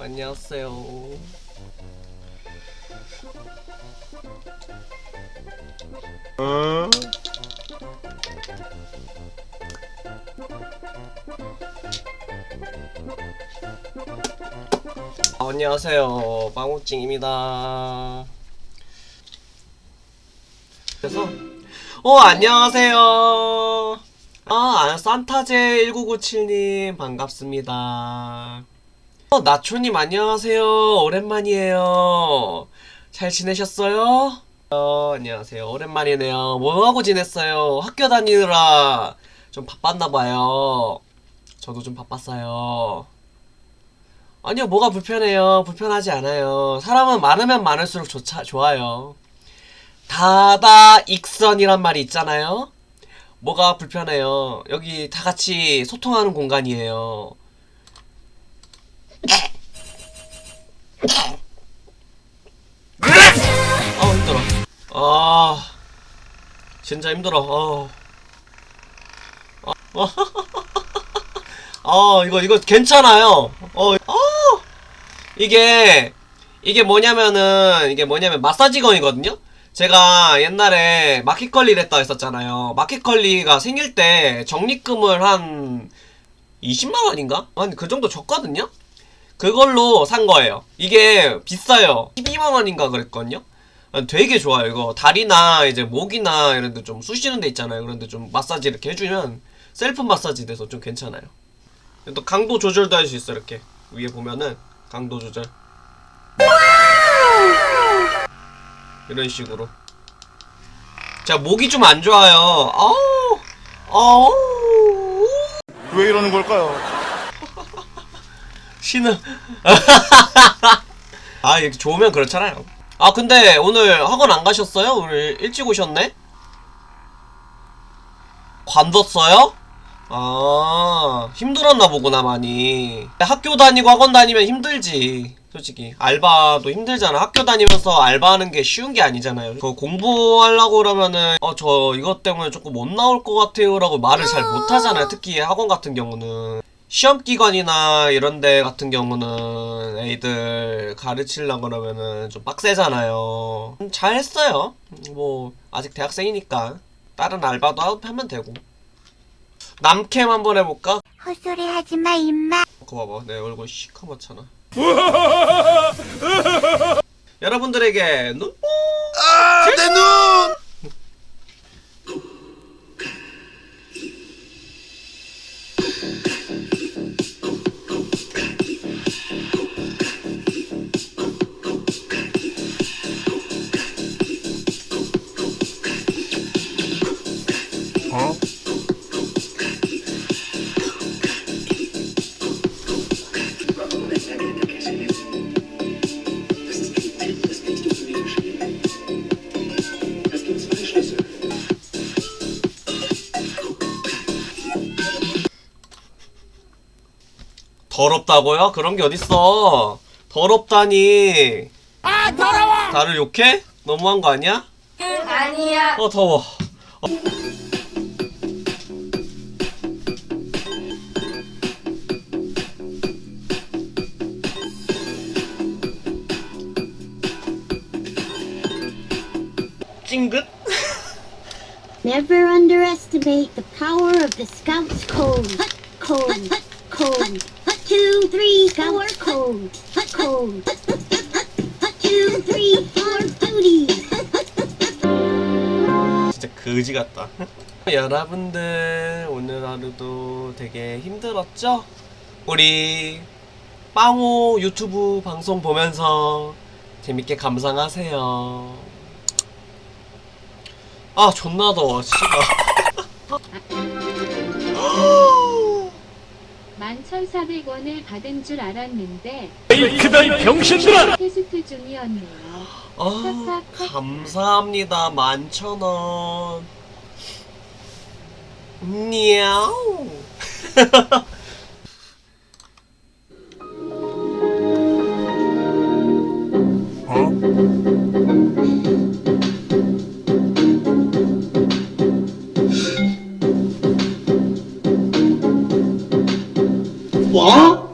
안녕하세요. 어? 아, 안녕하세요. 빵우찡입니다. 그래서 어 안녕하세요. 아 아, 산타제 1997님 반갑습니다. 어 나초님 안녕하세요. 오랜만이에요. 잘 지내셨어요? 어 안녕하세요. 오랜만이네요. 뭐 하고 지냈어요? 학교 다니느라 좀 바빴나 봐요. 저도 좀 바빴어요. 아니요, 뭐가 불편해요. 불편하지 않아요. 사람은 많으면 많을수록 좋자, 좋아요. 다다 익선이란 말이 있잖아요. 뭐가 불편해요. 여기 다 같이 소통하는 공간이에요. 아 힘들어. 아 진짜 힘들어. 어. 아, 아 이거 이거 괜찮아요. 어, 어 이게 이게 뭐냐면은 이게 뭐냐면 마사지건이거든요. 제가 옛날에 마켓컬리를 했다 했었잖아요. 마켓컬리가 생길 때 적립금을 한 20만 원인가? 한 그 정도 줬거든요. 그걸로 산 거예요. 이게 비싸요. 12만 원인가 그랬거든요. 되게 좋아요. 이거 다리나 이제 목이나 이런 데 좀 쑤시는 데 있잖아요. 그런데 좀 마사지 이렇게 해주면 셀프 마사지 돼서 좀 괜찮아요. 또 강도 조절도 할 수 있어 이렇게 위에 보면은 강도 조절 이런 식으로 자 목이 좀 안 좋아요 아우 아우 왜 이러는 걸까요? 신음 아 이렇게 좋으면 그렇잖아요. 아 근데 오늘 학원 안 가셨어요? 오늘 일찍 오셨네? 관뒀어요? 아 힘들었나 보구나 많이. 학교 다니고 학원 다니면 힘들지 솔직히. 알바도 힘들잖아. 학교 다니면서 알바하는 게 쉬운 게 아니잖아요. 그 공부하려고 그러면은 어 저 이것 때문에 조금 못 나올 것 같아요 라고 말을 잘 못하잖아요. 특히 학원 같은 경우는 시험 기간이나 이런 데 같은 경우는 애들 가르치려고 그러면은 좀 빡세잖아요 음, 잘 했어요 뭐 아직 대학생이니까 다른 알바도 하- 하면 되고 남캠 한번 해볼까? 헛소리 하지 마, 임마. 그거 봐봐 내 얼굴 시커멓잖아 여러분들에게 눈뽕 아, 내 눈! 더럽다고요? 그런 게 어딨어 더럽다니 아 더러워 나를 욕해? 너무한 거 아니야? 아니야. 어 더워 어. 찡긋? Never underestimate the power of the Scouts code. Code. Code. Two, three, four. 진짜 거지 같다. 여러분들 오늘 하루도 되게 힘들었죠? 우리 빵호 유튜브 방송 보면서 재밌게 감상하세요. 아 존나 더워 씨발. 11,400원을 받은 줄 알았는데 그다이 병신들아! 테스트 중이었네요. 아 감사합니다 만천 원. 냐우.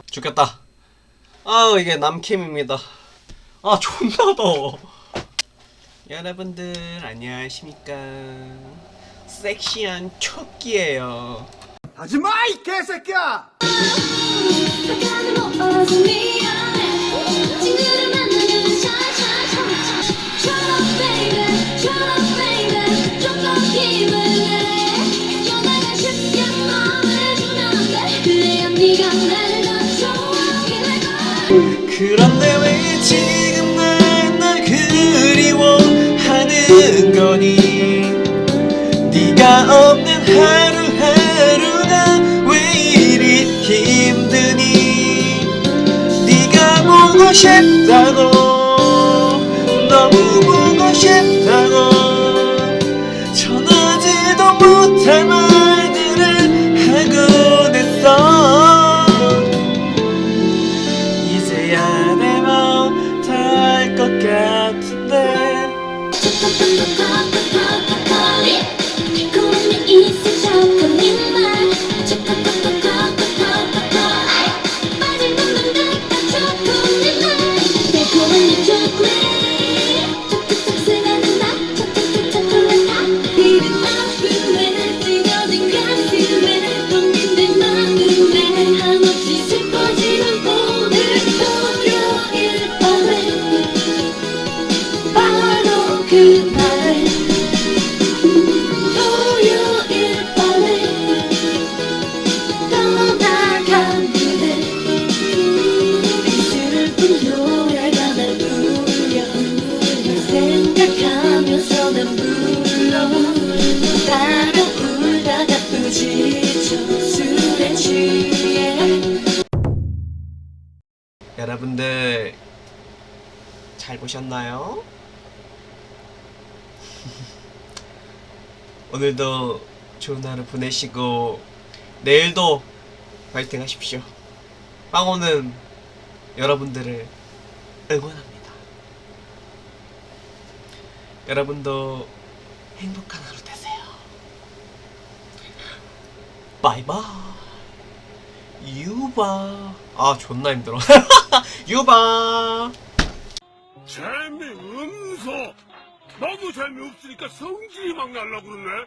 죽겠다. 아우 이게 남캠입니다. 아 존나 더워. 여러분들 안녕하십니까? 섹시한 촉기예요. 하지마 이 개새끼야 그런데 왜 지금 난 널 그리워하는 거니? 네가 없는 하루하루가 왜 이리 힘드니? 네가 보고 싶다고 여러분들 잘 보셨나요? 오늘도 좋은 하루 보내시고 내일도 파이팅 하십시오. 빵호는 여러분들을 응원합니다. 여러분도 행복한 하루 되세요. 바이바이. 유바. 아 존나 힘들어. 유바. 재미없어. 너무 재미없으니까 성질이 막 날라 그러네.